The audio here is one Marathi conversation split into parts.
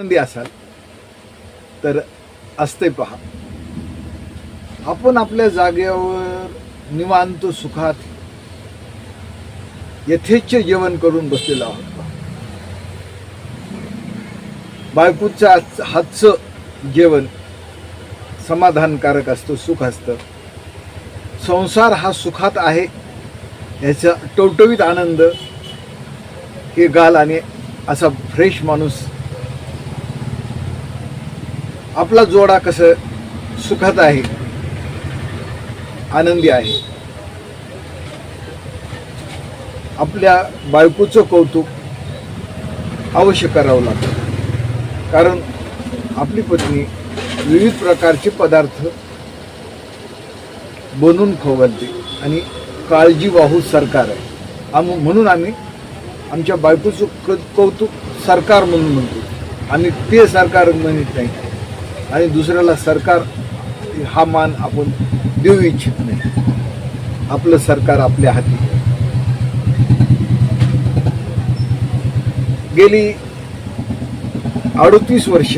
आनंदी असाल तर असते पहा आपण आपल्या जागेवर निवांत सुखात यथेच्छ जेवण करून बसलेलो आहोत पहा. बायकोच्या हातचं जेवण समाधानकारक असतं सुख असतं संसार हा सुखात आहे याचा टवटवीत आनंद हे गाल आणि असा फ्रेश माणूस आपला जोडा कसं सुखात आहे आनंदी आहे. आपल्या बायकोचं कौतुक अवश्य करावं लागतं. कारण आपली पत्नी विविध प्रकारचे पदार्थ बनवून खवलते आणि काळजीवाहू सरकार आहे. आम म्हणून आम्ही आमच्या बायकोचं क कौतुक सरकार म्हणून म्हणतो. आणि ते सरकार म्हणत नाही. आणि दुसऱ्याला सरकार हा मान आपण देऊ इच्छित नाही. आपलं सरकार आपल्या हाती. गेली अडतीस वर्ष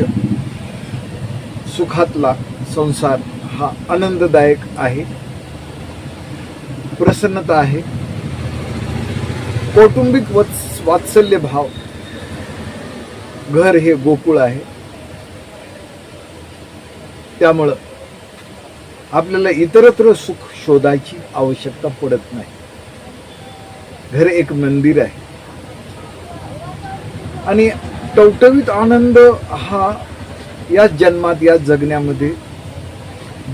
सुखातला संसार हा आनंददायक आहे प्रसन्नता आहे. कौटुंबिक वत्स वात्सल्य भाव घर हे गोकुळ आहे. त्यामुळं आपल्याला इतरत्र सुख शोधायची आवश्यकता पडत नाही. घर एक मंदिर आहे. आणि टवटवीत आनंद हा या जन्मात या जगण्यामध्ये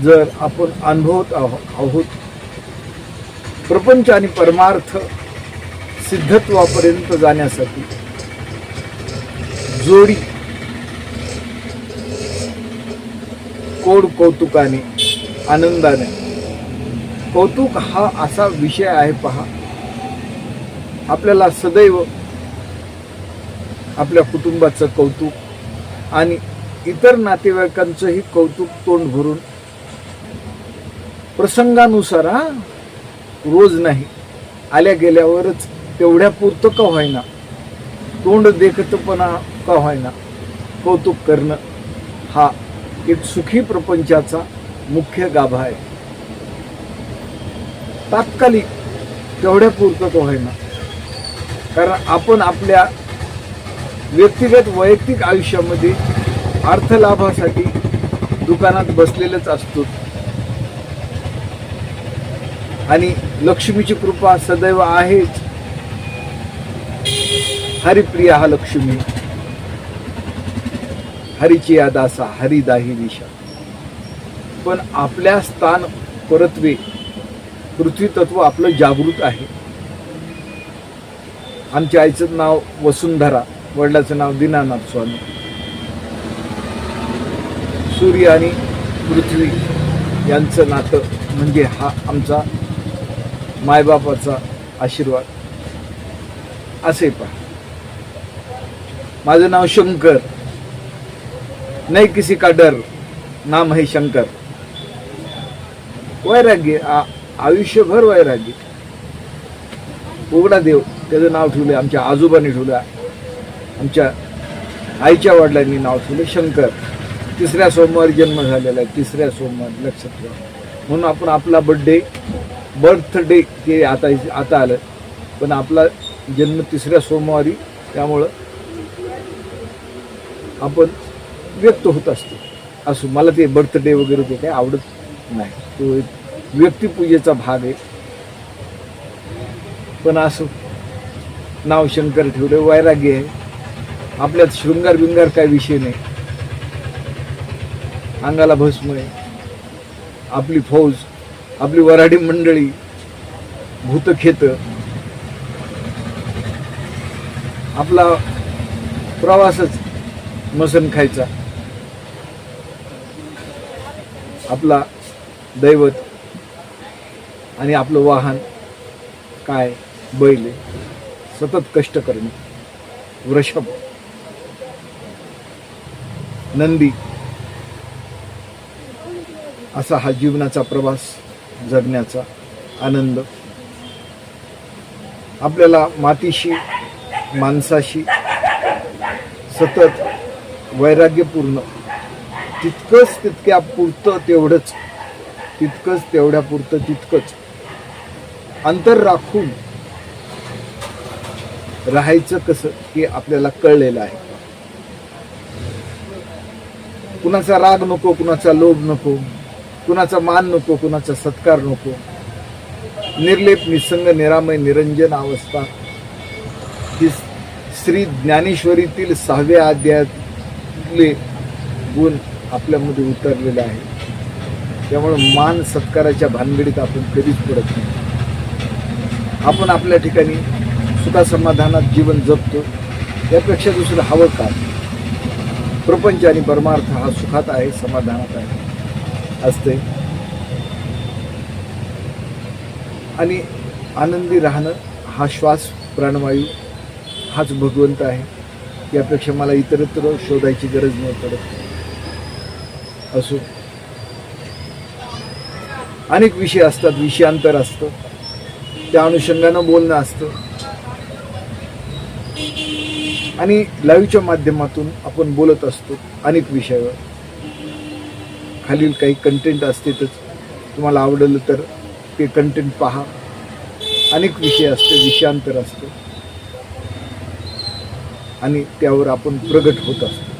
जर आपण अनुभवत आहोत प्रपंच आणि परमार्थ सिद्धत्वापर्यंत जाण्यासाठी जोडी कोड कौतुकाने आनंदाने. कौतुक हा असा विषय आहे पहा. आपल्याला सदैव आपल्या कुटुंबाचं कौतुक आणि इतर नातेवाईकांचंही कौतुक तोंड भरून प्रसंगानुसार हा रोज नाही. आल्या गेल्यावरच तेवढ्या पुरतं का व्हायना तोंड देखतपणा का व्हायना कौतुक करणं हा एक सुखी प्रपंचाचा मुख्य गाभा आहे. तात्कालिक तेवढ्या पुरतं आहे ना. कारण आपण आपल्या व्यक्तिगत वैयक्तिक आयुष्यामध्ये अर्थलाभासाठी दुकानात बसलेलेच असतो. आणि लक्ष्मीची कृपा सदैव आहेच. हरिप्रिया हा लक्ष्मी. हरीची यादासा हरिदाही दिशा पण आपल्या स्थान परत्वे पृथ्वी तत्व आपलं जागृत आहे. आमच्या आईचं नाव वसुंधरा वडिलाचं नाव दीनानाथ स्वामी. सूर्य आणि पृथ्वी यांचं नातं म्हणजे हा आमचा मायबापाचा आशीर्वाद. असे पहा. माझं नाव शंकर नाही किसी का डर नाम है शंकर वैराग्य आ- आयुष्यभर वैराग्य। उघडा देव त्याचं नाव ठेवलं आमच्या आजोबांनी ठेवलं आमच्या आईच्या वडिलांनी नाव ठेवलं शंकर. तिसऱ्या सोमवारी जन्म झालेला आहे तिसऱ्या सोमवारी लक्षात ठेवा. म्हणून आपण आपला बड्डे बर्थडे ते आता आता आलं. पण आपला जन्म तिसऱ्या सोमवारी त्यामुळं आपण व्यक्त होत असतो. असो मला ते बर्थडे वगैरे ते काही आवडत नाही. तो एक व्यक्तिपूजेचा भाग आहे. पण असं नाव शंकर ठेवले वैराग्य आहे. आपल्यात शृंगार बिंगार काय विषय नाही. अंगाला भस्म आहे. आपली फौज आपली वराडी मंडळी भूतखेत. आपला प्रवासच मसन खायचा. आपला दैवत आणि आपलं वाहन काय बैल सतत कष्ट करणे वृषभ नंदी असा हा जीवनाचा प्रवास जगण्याचा आनंद. आपल्याला मातीशी माणसाशी सतत वैराग्यपूर्ण तितकंच तितक्या पुरतं तेवढंच. तितकंच तेवढ्या पुरतं तितकंच. अंतर राखून राहायचं कसं हे आपल्याला कळलेलं आहे. कुणाचा राग नको कुणाचा लोभ नको कुणाचा मान नको कुणाचा सत्कार नको. निर्लेप निसंग निरामय निरंजन अवस्था. ही श्री ज्ञानेश्वरीतील सहाव्या अध्यायातले गुण आपल्यामध्ये उतरलेलं आहे. त्यामुळे मान सत्काराच्या भानगडीत आपण कधीच पडत नाही. आपण आपल्या ठिकाणी सुखासमाधानात जीवन जगतो. यापेक्षा दुसरं हवं का? प्रपंच आणि परमार्थ हा सुखात आहे समाधानात आहे. असते आणि आनंदी राहणं हा श्वास प्राणवायू हाच भगवंत आहे. यापेक्षा मला इतरत्र शोधायची गरज नाही पडत. असो. अनेक विषय असतात विषयांतर असतं. त्या अनुषंगानं बोलणं असतं. आणि लाईव्हच्या माध्यमातून आपण बोलत असतो अनेक विषयावर. खालील काही कंटेंट असतेच तुम्हाला आवडलं तर ते कंटेंट पहा. अनेक विषय असते विषयांतर असतं. आणि त्यावर आपण प्रगट होत असतो.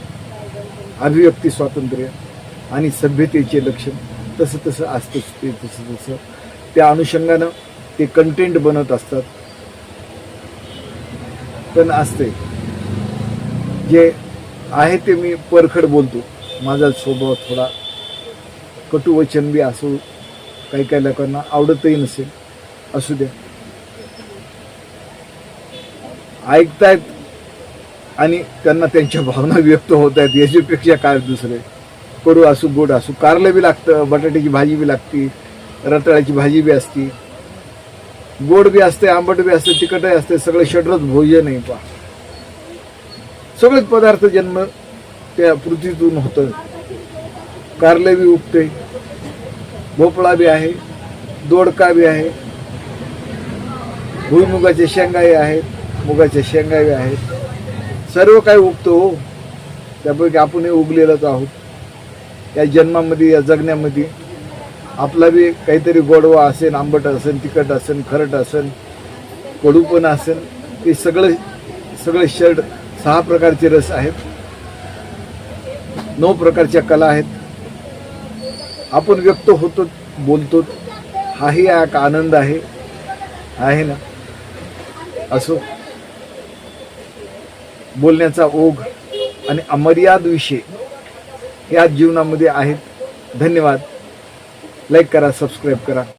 अभिव्यक्ती स्वातंत्र्य. आणि सभ्यतेचे लक्षण तसं तसं असतंच ते तसं तसं. त्या अनुषंगानं ते कंटेंट बनत असतात. पण असते जे आहे ते मी परखड बोलतो. माझा स्वभाव थोडा कटुवचन बी असो काही काही लोकांना आवडतही नसेल. असू द्या. ऐकतायत आणि त्यांना त्यांच्या भावना व्यक्त होत आहेत याच्यापेक्षा काय दुसरे कडू असू गोड असू कारलं बी लागतं बटाट्याची भाजी बी लागती रताळ्याची भाजी बी असती. गोड बी असते आंबट बी असते तिखटही असते सगळं षड्रच भोजन आहे पा सगळेच पदार्थ जन्म त्या पृथ्वीतून होतं कारले बी उगते भोपळा बी आहे दोडका बी आहे भुईमुगाच्या शेंगाही आहेत मुगाच्या शेंगाही आहेत. सर्व काही उगतो हो. त्यापैकी आपणही उगलेलंच आहोत. या जन्मामध्ये या जगण्यामध्ये. आपला बी काहीतरी गोडवा असेल आंबट असेल तिखट असेल खरट असेल कडूपण असेल ते सगळं सगळे शर्ट सहा प्रकारचे रस आहेत. नऊ प्रकारच्या कला आहेत. आपण व्यक्त होतो बोलतो. हाही एक आनंद आहे. आहे ना? असो. बोलण्याचा ओघ आणि अमर्याद विषय. या जीवनामध्ये आहेत. धन्यवाद. लाईक करा सबस्क्राईब करा.